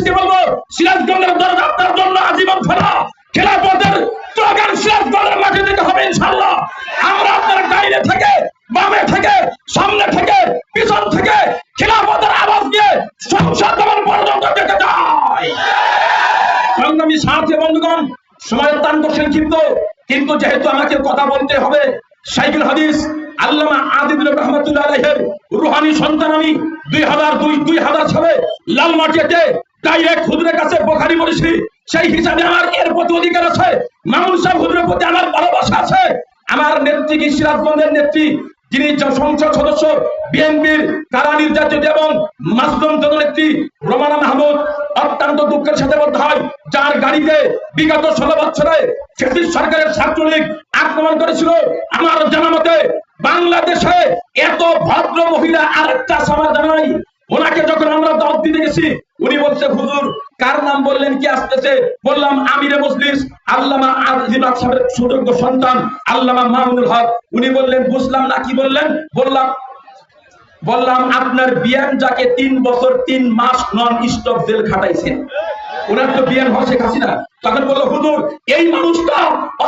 বলব, সিরাজগঞ্জের দরজা আপনার জন্য আজীবন খোলা। খেলাপথের স্লোগান সিরাজগঞ্জের মাঠে দিতে হবে ইনশাল্লাহ আমরা আপনার ডাইনে থেকে, বামে থেকে, সামনে থেকে, পিছন থেকে খেলাপথের আওয়াজ দিয়ে সংসদ ভবন পর্যন্ত যেতে চাই। সংগ্রামী সাথী বন্ধুগণ, সময় দান করছেন কিন্তু কিন্তু যেহেতু আমাকে কথা বলতে হবে সাইকেল হাদিস, আল্লামা আদিদুল রহমতুল্লাহ আলাইহের রুহানি সন্তান আমি দুই হাজার দুই দুই হাজার সালে লাল মাটিয়াতে ডাইরেক্ট হুজুরের কাছে বোখারি বলেছি, সেই হিসাবে আমার এর প্রতি অধিকার আছে। মামুন সাহেব প্রতি আমার ভালোবাসা আছে। আমার নেত্রী কি নেত্রী? যিনি সংসদ সদস্য, বিএনপির কারা নির্যাতিত এবং মাসলুম জননেত্রী রোমানা মাহমুদ, অত্যন্ত দুঃখের সাথে বলতে হয়, যার গাড়িতে বিগত ষোলো বছরে ব্রিটিশ সরকারের ছাত্রলীগ আক্রমণ করেছিল। আমার জানা মতে, বাংলাদেশে এত ভদ্র মহিলা আরেকটা সমাজ জানাই ওনাকে যখন আমরা দাওয়াত দিতে গেছি বলছে, হুজুর, কার নাম বললেন কি আসতেছে? বললাম, আমিরে মজলিস আল্লামা আজিম সাহেবের সুযোগ্য সন্তান, আল্লামা মামুনুল হক। উনি বললেন, বুঝলাম না, কি বললেন? বললাম বললাম, আপনার বিয়ান যাকে তিন বছর তিন মাস নন স্টপ জেল খাটাইছেন, ওনার তো বিয়ান হয় শেখ হাসিনা। তখন বলল, হুজুর, এই মানুষটা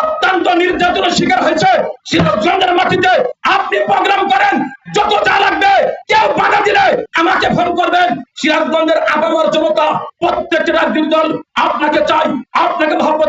অত্যন্ত নির্যাতনের শিকার হয়েছে। সিরাজগঞ্জের মাটিতে আপনি প্রোগ্রাম করেন সিরাজগঞ্জের আপামার জনতা প্রত্যেকটি রাজনীতি দল আপনাকে চাই আপনাকে মহব্বত